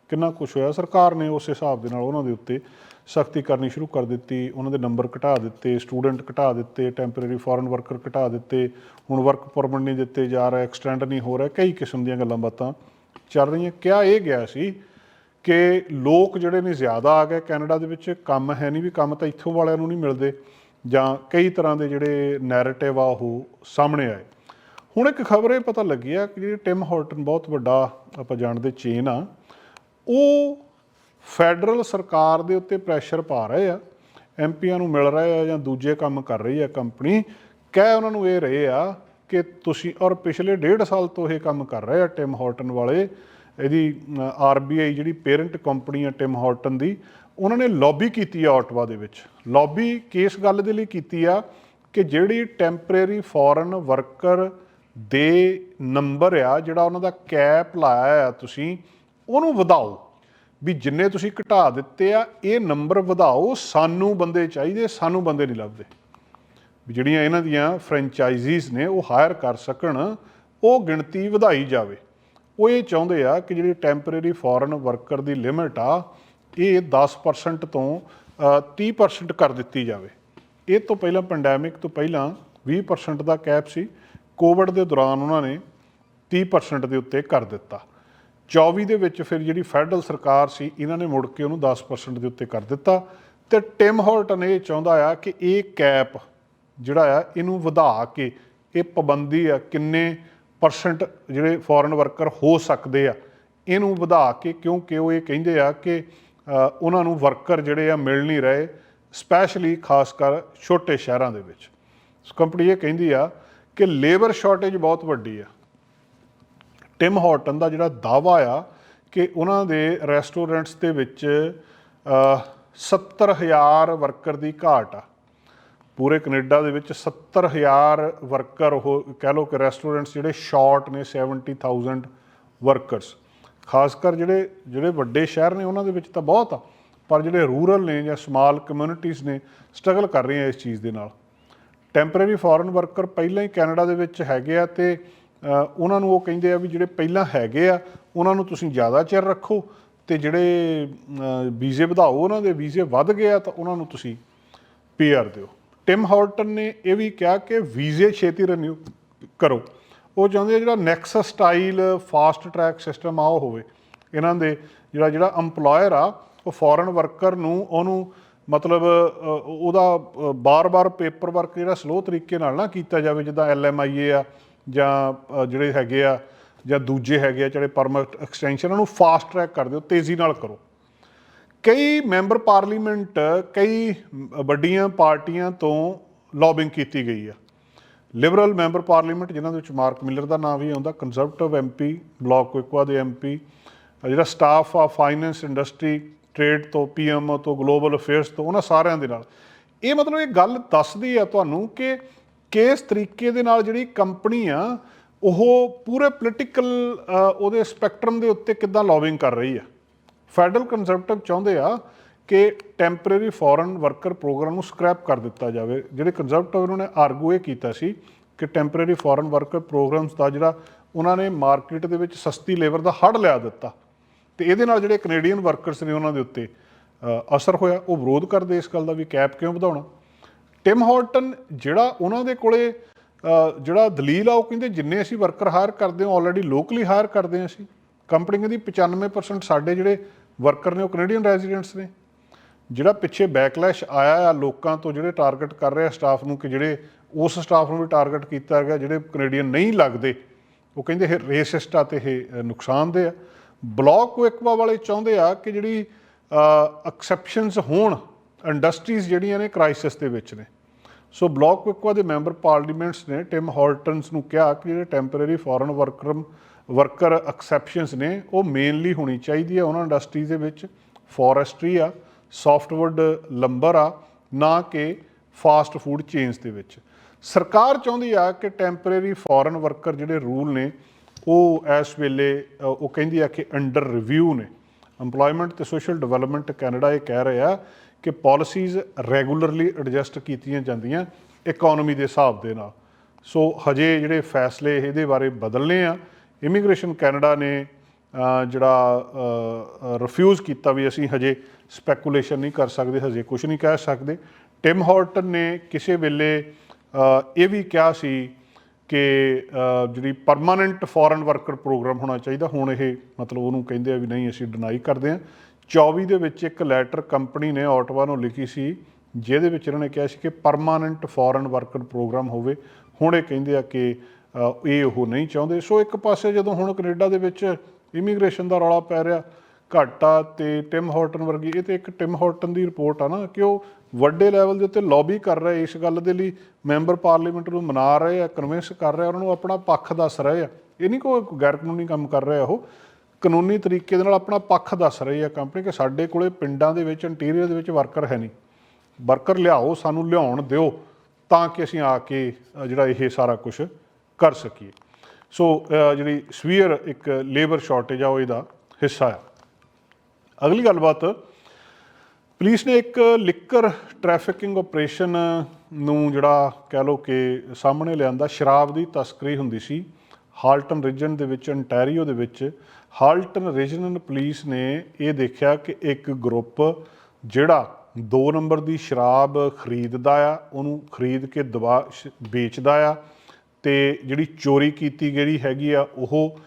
ਕਿੰਨਾ ਕੁਝ ਹੋਇਆ। ਸਰਕਾਰ ਨੇ ਉਸ ਹਿਸਾਬ ਦੇ ਨਾਲ ਉਹਨਾਂ ਦੇ ਉੱਤੇ ਸਖਤੀ ਕਰਨੀ ਸ਼ੁਰੂ ਕਰ ਦਿੱਤੀ। ਉਹਨਾਂ ਦੇ ਨੰਬਰ ਘਟਾ ਦਿੱਤੇ ਸਟੂਡੈਂਟ ਘਟਾ ਦਿੱਤੇ ਟੈਂਪਰੇਰੀ ਫੋਰਨ ਵਰਕਰ ਘਟਾ ਦਿੱਤੇ, ਹੁਣ ਵਰਕ ਪਰਮਿਟ ਨਹੀਂ ਦਿੱਤੇ ਜਾ ਰਹੇ ਐਕਸਟੈਂਡ ਨਹੀਂ ਹੋ ਰਿਹਾ, ਕਈ ਕਿਸਮ ਦੀਆਂ ਗੱਲਾਂ ਬਾਤਾਂ ਚੱਲ ਰਹੀਆਂ। ਕਿਹਾ ਇਹ ਗਿਆ ਸੀ ਕਿ ਲੋਕ ਜਿਹੜੇ ਨੇ ਜ਼ਿਆਦਾ ਆ ਗਏ, ਕੈਨੇਡਾ ਦੇ ਵਿੱਚ ਕੰਮ ਹੈ ਨਹੀਂ ਵੀ ਕੰਮ ਤਾਂ ਇੱਥੋਂ ਵਾਲਿਆਂ ਨੂੰ ਨਹੀਂ ਮਿਲਦੇ। ਜਾਂ ਕਈ ਤਰ੍ਹਾਂ ਦੇ ਜਿਹੜੇ ਨੈਰੇਟਿਵ ਆ ਉਹ ਸਾਹਮਣੇ ਆਏ। ਹੁਣ ਇੱਕ ਖਬਰ ਇਹ ਪਤਾ ਲੱਗੀ ਆ ਕਿ ਜਿਹੜੀ ਟਿਮ ਹਾਰਟਨ ਬਹੁਤ ਵੱਡਾ ਆਪਾਂ ਜਾਣਦੇ ਚੇਨ ਆ, ਉਹ ਫੈਡਰਲ ਸਰਕਾਰ ਦੇ ਉੱਤੇ ਪ੍ਰੈਸ਼ਰ ਪਾ ਰਹੇ ਆ ਐਮਪੀਆਂ ਨੂੰ ਮਿਲ ਰਹੇ ਆ ਜਾਂ ਦੂਜੇ ਕੰਮ ਕਰ ਰਹੀ ਆ ਕੰਪਨੀ ਕਹਿ ਉਹਨਾਂ ਨੂੰ ਇਹ ਰਹੇ ਆ ਕਿ ਤੁਸੀਂ ਔਰ ਪਿਛਲੇ ਡੇਢ ਸਾਲ ਤੋਂ ਇਹ ਕੰਮ ਕਰ ਰਹੇ ਆ ਟਿਮ ਹਾਰਟਨ ਵਾਲੇ, ਇਹਦੀ ਆਰਬੀਆਈ ਜਿਹੜੀ ਪੇਰੈਂਟ ਕੰਪਨੀ ਆ ਟਿਮ ਹਾਰਟਨ ਦੀ ਉਹਨਾਂ ਨੇ ਲੌਬੀ ਕੀਤੀ ਆ ਆਟਵਾ ਦੇ ਵਿੱਚ। ਲੌਬੀ ਕਿਸ ਗੱਲ ਦੇ ਲਈ ਕੀਤੀ ਆ ਕਿ ਜਿਹੜੀ ਟੈਂਪਰੇਰੀ ਫੋਰਨ ਵਰਕਰ ਦੇ ਨੰਬਰ ਆ, ਜਿਹੜਾ ਉਹਨਾਂ ਦਾ ਕੈਪ ਲਾਇਆ ਆ ਤੁਸੀਂ, ਉਹਨੂੰ ਵਧਾਓ। ਵੀ ਜਿੰਨੇ ਤੁਸੀਂ ਘਟਾ ਦਿੱਤੇ ਆ, ਇਹ ਨੰਬਰ ਵਧਾਓ, ਸਾਨੂੰ ਬੰਦੇ ਚਾਹੀਦੇ, ਸਾਨੂੰ ਬੰਦੇ ਨਹੀਂ ਲੱਭਦੇ। ਵੀ ਜਿਹੜੀਆਂ ਇਹਨਾਂ ਦੀਆਂ ਫਰੈਂਚਾਈਜ਼ੀਜ਼ ਨੇ, ਉਹ ਹਾਇਰ ਕਰ ਸਕਣ, ਉਹ ਗਿਣਤੀ ਵਧਾਈ ਜਾਵੇ। ਉਹ ਇਹ ਚਾਹੁੰਦੇ ਆ ਕਿ ਜਿਹੜੀ ਟੈਂਪਰੇਰੀ ਫੋਰਨ ਵਰਕਰ ਦੀ ਲਿਮਿਟ ਆ ਇਹ 10% ਤੋਂ ਅ, 30% ਕਰ ਦਿੱਤੀ ਜਾਵੇ। ਇਹ ਤੋਂ ਪਹਿਲਾਂ ਪੈਂਡੈਮਿਕ ਤੋਂ ਪਹਿਲਾਂ 20% ਦਾ ਕੈਪ ਸੀ। ਕੋਵਿਡ ਦੇ ਦੌਰਾਨ ਉਹਨਾਂ ਨੇ 30% ਦੇ ਉੱਤੇ ਕਰ ਦਿੱਤਾ। 24 ਦੇ ਵਿੱਚ ਫਿਰ ਜਿਹੜੀ ਫੈਡਰਲ ਸਰਕਾਰ ਸੀ ਇਹਨਾਂ ਨੇ ਮੁੜ ਕੇ ਉਹਨੂੰ 10% ਦੇ ਉੱਤੇ ਕਰ ਦਿੱਤਾ। ਤੇ ਟਿਮ ਹਾਰਟਨ ਇਹ ਚਾਹੁੰਦਾ ਆ ਕਿ ਇਹ ਕੈਪ ਜਿਹੜਾ ਆ ਇਹਨੂੰ ਵਧਾ ਕੇ ਇਹ ਪਾਬੰਦੀ ਆ ਕਿੰਨੇ ਪਰਸੈਂਟ ਜਿਹੜੇ ਫੋਰਨ ਵਰਕਰ ਹੋ ਸਕਦੇ ਆ ਇਹਨੂੰ ਵਧਾ ਕੇ ਕਿਉਂਕਿ ਉਹ ਇਹ ਕਹਿੰਦੇ ਆ ਕਿ ਉਹਨਾਂ ਨੂੰ ਵਰਕਰ ਜਿਹੜੇ ਆ ਮਿਲ ਨਹੀਂ ਰਹੇ ਸਪੈਸ਼ਲੀ ਖਾਸ ਕਰ ਛੋਟੇ ਸ਼ਹਿਰਾਂ ਦੇ ਵਿੱਚ। ਕੰਪਨੀ ਇਹ ਕਹਿੰਦੀ ਆ ਕਿ ਲੇਬਰ ਸ਼ਾਰਟੇਜ ਬਹੁਤ ਵੱਡੀ ਆ। ਟਿਮ ਹਾਰਟਨ ਦਾ ਜਿਹੜਾ ਦਾਵਾ ਆ ਕਿ ਉਹਨਾਂ ਦੇ ਰੈਸਟੋਰੈਂਟਸ ਦੇ ਵਿੱਚ ਅ, 70000 ਵਰਕਰ ਦੀ ਘਾਟ ਆ। ਪੂਰੇ ਕੈਨੇਡਾ ਦੇ ਵਿੱਚ 70000 ਵਰਕਰ ਉਹ ਕਹਿ ਲਓ ਕਿ ਰੈਸਟੋਰੈਂਟਸ ਜਿਹੜੇ ਸ਼ਾਰਟ ਨੇ 70000 ਵਰਕਰਸ ਖਾਸ ਕਰ ਜਿਹੜੇ ਜਿਹੜੇ ਵੱਡੇ ਸ਼ਹਿਰ ਨੇ ਉਹਨਾਂ ਦੇ ਵਿੱਚ ਤਾਂ ਬਹੁਤ ਆ, ਪਰ ਜਿਹੜੇ ਰੂਰਲ ਨੇ ਜਾਂ ਸਮਾਲ ਕਮਿਊਨਿਟੀਜ਼ ਨੇ, ਸਟਰਗਲ ਕਰ ਰਹੀਆਂ ਇਸ ਚੀਜ਼ ਦੇ ਨਾਲ। ਟੈਂਪਰੇਰੀ ਫੋਰਨ ਵਰਕਰ ਪਹਿਲਾਂ ਹੀ ਕੈਨੇਡਾ ਦੇ ਵਿੱਚ ਹੈਗੇ ਆ ਤੇ ਉਹਨਾਂ ਨੂੰ ਉਹ ਕਹਿੰਦੇ ਆ ਵੀ ਜਿਹੜੇ ਪਹਿਲਾਂ ਹੈਗੇ ਆ, ਉਹਨਾਂ ਨੂੰ ਤੁਸੀਂ ਜ਼ਿਆਦਾ ਚਿਰ ਰੱਖੋ ਤੇ ਜਿਹੜੇ ਵੀਜ਼ੇ ਵਧਾਓ, ਉਹਨਾਂ ਦੇ ਵੀਜ਼ੇ ਵੱਧ ਗਏ ਆ ਤਾਂ ਉਹਨਾਂ ਨੂੰ ਤੁਸੀਂ ਪੀਆਰ ਦਿਓ। ਟਿਮ ਹਾਰਟਨ ਨੇ ਇਹ ਵੀ ਕਿਹਾ ਕਿ ਵੀਜ਼ੇ ਛੇਤੀ ਰੀਨਿਊ ਕਰੋ। ਉਹ ਚਾਹੁੰਦੇ ਆ ਜਿਹੜਾ nexus style fast track system ਆ ਉਹ ਹੋਵੇ। ਇਹਨਾਂ ਦੇ ਜਿਹੜਾ ਜਿਹੜਾ EMPLOYER ਆ, ਉਹ ਫੋਰਨ ਵਰਕਰ ਨੂੰ ਉਹਨੂੰ ਮਤਲਬ ਉਹਦਾ ਬਾਰ-ਬਾਰ ਪੇਪਰ ਵਰਕ ਜਿਹੜਾ ਸਲੋ ਤਰੀਕੇ ਨਾਲ ਨਾ ਕੀਤਾ ਜਾਵੇ, ਜਿੱਦਾਂ ਐਲਐਮਆਈਏ ਆ, ਜਾਂ ਜਿਹੜੇ ਹੈਗੇ ਆ, ਜਾਂ ਦੂਜੇ ਹੈਗੇ ਆ, ਜਿਹੜੇ ਪਰਮਿਟ ਐਕਸਟੈਂਸ਼ਨ ਉਹਨੂੰ ਫਾਸਟ ਟਰੈਕ ਕਰ ਦਿਓ, ਤੇਜ਼ੀ ਨਾਲ ਕਰੋ। ਕਈ ਮੈਂਬਰ ਪਾਰਲੀਮੈਂਟ ਕਈ ਵੱਡੀਆਂ ਪਾਰਟੀਆਂ ਤੋਂ ਲੌਬਿੰਗ ਕੀਤੀ ਗਈ ਆ। ਲਿਬਰਲ ਮੈਂਬਰ ਪਾਰਲੀਮੈਂਟ ਜਿਨ੍ਹਾਂ ਦੇ ਵਿੱਚ ਮਾਰਕ ਮਿਲਰ ਦਾ ਨਾਮ ਵੀ ਆਉਂਦਾ ਕੰਜ਼ਰਵੇਟਿਵ ਐਮਪੀ ਬਲਾਕ ਕੁਇਕਵਾ ਦੇ ਐਮਪੀ ਜਿਹੜਾ ਸਟਾਫ ਆ ਫਾਈਨੈਂਸ ਇੰਡਸਟਰੀ ਟ੍ਰੇਡ ਤੋਂ ਪੀਐਮ ਤੋਂ ਗਲੋਬਲ ਅਫੇਅਰਸ ਤੋਂ, ਉਹਨਾਂ ਸਾਰਿਆਂ ਦੇ ਨਾਲ। ਇਹ ਮਤਲਬ ਇਹ ਗੱਲ ਦੱਸਦੀ ਆ ਤੁਹਾਨੂੰ ਕਿ ਕਿਸ ਤਰੀਕੇ ਦੇ ਨਾਲ ਜਿਹੜੀ ਕੰਪਨੀ ਆ, ਉਹ ਪੂਰੇ ਪੋਲੀਟੀਕਲ ਉਹਦੇ ਸਪੈਕਟਰਮ ਦੇ ਉੱਤੇ ਕਿੱਦਾਂ ਲੌਬਿੰਗ ਕਰ ਰਹੀ ਆ। ਫੈਡਰਲ ਕੰਜ਼ਰਵੇਟਿਵ ਚਾਹੁੰਦੇ ਆ ਕਿ ਟੈਂਪਰੇਰੀ ਫੋਰਨ ਵਰਕਰ ਪ੍ਰੋਗਰਾਮ ਨੂੰ ਸਕ੍ਰੈਪ ਕਰ ਦਿੱਤਾ ਜਾਵੇ। ਜਿਹੜੇ ਕੰਜ਼ਰਵੇਟਿਵ ਉਹਨਾਂ ਨੇ ਆਰਗੂ ਇਹ ਕੀਤਾ ਸੀ ਕਿ ਟੈਂਪਰੇਰੀ ਫੋਰਨ ਵਰਕਰ ਪ੍ਰੋਗਰਾਮਸ ਦਾ ਜਿਹੜਾ ਉਹਨਾਂ ਨੇ ਮਾਰਕੀਟ ਦੇ ਵਿੱਚ ਸਸਤੀ ਲੇਬਰ ਦਾ ਹੜ ਲਿਆ ਦਿੱਤਾ। ਤੇ ਇਹਦੇ ਨਾਲ ਜਿਹੜੇ ਕੈਨੇਡੀਅਨ ਵਰਕਰਸ ਨੇ ਉਹਨਾਂ ਦੇ ਉੱਤੇ ਅਸਰ ਹੋਇਆ। ਉਹ ਵਿਰੋਧ ਕਰਦੇ ਇਸ ਗੱਲ ਦਾ ਵੀ ਕੈਪ ਕਿਉਂ ਵਧਾਉਣਾ? ਟਿਮ ਹਾਰਟਨ ਜਿਹੜਾ ਉਹਨਾਂ ਦੇ ਕੋਲੇ ਜਿਹੜਾ ਦਲੀਲ ਆ, ਉਹ ਕਹਿੰਦੇ ਜਿੰਨੇ ਅਸੀਂ ਵਰਕਰ ਹਾਇਰ ਕਰਦੇ ਹਾਂ ਆਲਰੇਡੀ ਲੋਕਲੀ ਹਾਇਰ ਕਰਦੇ ਹਾਂ ਅਸੀਂ। ਕੰਪਨੀ ਕਹਿੰਦੀ 95% ਸਾਡੇ ਜਿਹੜੇ ਵਰਕਰ ਨੇ, ਉਹ ਕੈਨੇਡੀਅਨ ਰੈਜ਼ੀਡੈਂਟਸ ਨੇ। ਜਿਹੜਾ ਪਿੱਛੇ ਬੈਕਲੈਸ਼ ਆਇਆ ਆ ਲੋਕਾਂ ਤੋਂ ਜਿਹੜੇ ਟਾਰਗੇਟ ਕਰ ਰਹੇ ਆ ਸਟਾਫ ਨੂੰ ਕਿ ਜਿਹੜੇ ਉਸ ਸਟਾਫ ਨੂੰ ਵੀ ਟਾਰਗੇਟ ਕੀਤਾ ਗਿਆ, ਜਿਹੜੇ ਕੈਨੇਡੀਅਨ ਨਹੀਂ ਲੱਗਦੇ, ਉਹ ਕਹਿੰਦੇ ਇਹ ਰੇਸਿਸਟ ਆ ਤੇ ਇਹ ਨੁਕਸਾਨਦੇ ਆ। ਬਲੌਕ ਕੁਇਕਵਾ ਵਾਲੇ ਚਾਹੁੰਦੇ ਆ ਕਿ ਜਿਹੜੀ ਐਕਸੈਪਸ਼ਨਸ ਹੋਣ ਇੰਡਸਟਰੀਜ਼ ਜਿਹੜੀਆਂ ਨੇ ਕ੍ਰਾਈਸਿਸ ਦੇ ਵਿੱਚ ਨੇ। ਸੋ ਬਲੌਕ ਕੁਇਕਵਾ ਦੇ ਮੈਂਬਰ ਪਾਰਲੀਮੈਂਟਸ ਨੇ ਟਿਮ ਹਾਰਟਨਸ ਨੂੰ ਕਿਹਾ ਕਿ ਜਿਹੜੇ temporary foreign worker worker exceptions ਨੇ, ਉਹ ਮੇਨਲੀ ਹੋਣੀ ਚਾਹੀਦੀ ਹੈ ਉਹਨਾਂ ਇੰਡਸਟਰੀਜ਼ ਦੇ ਵਿੱਚ ਫੋਰੈਸਟਰੀ ਆ। ਸੌਫਟਵੁੱਡ ਲੰਬਰ ਆ, ਨਾ ਕਿ ਫਾਸਟ ਫੂਡ ਚੇਨਸ ਦੇ ਵਿੱਚ। ਸਰਕਾਰ ਚਾਹੁੰਦੀ ਆ ਕਿ ਟੈਂਪਰੇਰੀ ਫੋਰਨ ਵਰਕਰ ਜਿਹੜੇ ਰੂਲ ਨੇ, ਉਹ ਇਸ ਵੇਲੇ ਉਹ ਕਹਿੰਦੀ ਆ ਕਿ ਅੰਡਰ ਰਿਵਿਊ ਨੇ। EMPLOYMENT ਤੇ ਸੋਸ਼ਲ ਡਿਵੈਲਪਮੈਂਟ ਕੈਨੇਡਾ ਇਹ ਕਹਿ ਰਿਹਾ ਕਿ ਪਾਲਿਸੀਜ਼ ਰੈਗੂਲਰਲੀ ਐਡਜਸਟ ਕੀਤੀਆਂ ਜਾਂਦੀਆਂ ਇਕਨੋਮੀ ਦੇ ਹਿਸਾਬ ਦੇ ਨਾਲ। ਸੋ ਹਜੇ ਜਿਹੜੇ ਫੈਸਲੇ ਇਹਦੇ ਬਾਰੇ ਬਦਲਨੇ ਆ ਇਮੀਗ੍ਰੇਸ਼ਨ ਕੈਨੇਡਾ ਨੇ ਜਿਹੜਾ ਰਿਫਿਊਜ਼ ਕੀਤਾ ਵੀ ਅਸੀਂ ਹਜੇ ਸਪੈਕੂਲੇਸ਼ਨ ਨਹੀਂ ਕਰ ਸਕਦੇ, ਹਜੇ ਕੁਝ ਨਹੀਂ ਕਹਿ ਸਕਦੇ। ਟਿਮ ਹਾਰਟਨ ਨੇ ਕਿਸੇ ਵੇਲੇ ਇਹ ਵੀ ਕਿਹਾ ਸੀ ਕਿ ਜਿਹੜੀ ਪਰਮਾਨੈਂਟ ਫੋਰਨ ਵਰਕਰ ਪ੍ਰੋਗਰਾਮ ਹੋਣਾ ਚਾਹੀਦਾ, ਹੁਣ ਇਹ ਮਤਲਬ ਉਹਨੂੰ ਕਹਿੰਦੇ ਆ ਵੀ ਨਹੀਂ, ਅਸੀਂ ਡਿਨਾਈ ਕਰਦੇ ਆ 24 ਦੇ ਵਿੱਚ ਇੱਕ ਲੈਟਰ ਕੰਪਨੀ ਨੇ ਆਟਵਾ ਨੂੰ ਲਿਖੀ ਸੀ, ਜਿਹਦੇ ਵਿੱਚ ਇਹਨਾਂ ਨੇ ਕਿਹਾ ਸੀ ਕਿ ਪਰਮਾਨੈਂਟ ਫੋਰਨ ਵਰਕਰ ਪ੍ਰੋਗਰਾਮ ਹੋਵੇ। ਹੁਣ ਇਹ ਕਹਿੰਦੇ ਆ ਕਿ ਇਹ ਉਹ ਨਹੀਂ ਚਾਹੁੰਦੇ। ਸੋ ਇੱਕ ਪਾਸੇ ਜਦੋਂ ਹੁਣ ਕੈਨੇਡਾ ਦੇ ਵਿੱਚ ਇਮੀਗ੍ਰੇਸ਼ਨ ਦਾ ਰੌਲਾ ਪੈ ਰਿਹਾ ਘਾਟਾ ਤੇ ਟਿਮ ਹਾਰਟਨ ਵਰਗੀ, ਇਹ ਤੇ ਇੱਕ ਟਿਮ ਹਾਰਟਨ ਦੀ ਰਿਪੋਰਟ ਆ ਨਾ ਕਿ ਉਹ ਵੱਡੇ ਲੈਵਲ ਦੇ ਉੱਤੇ ਲੌਬੀ ਕਰ ਰਹੇ ਇਸ ਗੱਲ ਦੇ ਲਈ ਮੈਂਬਰ ਪਾਰਲੀਮੈਂਟ ਨੂੰ ਮਨਾ ਰਹੇ ਆ ਕਨਵਿੰਸ ਕਰ ਰਹੇ ਆ ਉਹਨਾਂ ਨੂੰ ਆਪਣਾ ਪੱਖ ਦੱਸ ਰਹੇ ਆ। ਇਹ ਨਹੀਂ ਕੋਈ ਗੈਰ ਕਾਨੂੰਨੀ ਕੰਮ ਕਰ ਰਿਹਾ ਉਹ। ਕਾਨੂੰਨੀ ਤਰੀਕੇ ਦੇ ਨਾਲ ਆਪਣਾ ਪੱਖ ਦੱਸ ਰਹੀ ਆ ਕੰਪਨੀ ਕਿ ਸਾਡੇ ਕੋਲੇ ਪਿੰਡਾਂ ਦੇ ਵਿੱਚ ਇੰਟੀਰੀਅਰ ਦੇ ਵਿੱਚ ਵਰਕਰ ਹੈ ਨਹੀਂ। ਵਰਕਰ ਲਿਆਓ, ਸਾਨੂੰ ਲਿਆਉਣ ਦਿਓ ਤਾਂ ਕਿ ਅਸੀਂ ਆ ਕੇ ਜਿਹੜਾ ਇਹ ਸਾਰਾ ਕੁਝ ਕਰ ਸਕੀਏ। ਸੋ ਜਿਹੜੀ ਸਵੀਅਰ ਇੱਕ ਲੇਬਰ ਸ਼ਾਰਟੇਜ ਆ, ਉਹ ਇਹਦਾ ਹਿੱਸਾ ਆ। ਅਗਲੀ ਗੱਲਬਾਤ, ਪੁਲਿਸ ਨੇ ਇੱਕ ਲਿਕਰ ਟ੍ਰੈਫਿਕਿੰਗ ਆਪਰੇਸ਼ਨ ਨੂੰ ਜਿਹੜਾ ਕਹਿ ਲਓ ਕਿ ਸਾਹਮਣੇ ਲਿਆਂਦਾ, ਸ਼ਰਾਬ ਦੀ ਤਸਕਰੀ ਹੁੰਦੀ ਸੀ, ਹਾਲਟਨ ਰੀਜਨ ਦੇ ਵਿੱਚ, ਅੰਟੈਰੀਓ ਦੇ ਵਿੱਚ। ਹਾਲਟਨ ਰੀਜਨਲ ਪੁਲਿਸ ਨੇ ਇਹ ਦੇਖਿਆ ਕਿ ਇੱਕ ਗਰੁੱਪ ਜਿਹੜਾ 2 ਨੰਬਰ ਦੀ ਸ਼ਰਾਬ ਖਰੀਦਦਾ ਆ, ਉਹਨੂੰ ਖਰੀਦ ਕੇ ਦਵਾ ਵੇਚਦਾ ਆ ਤੇ ਜਿਹੜੀ ਚੋਰੀ ਕੀਤੀ ਗਈ ਹੈਗੀ ਆ, ਉਹ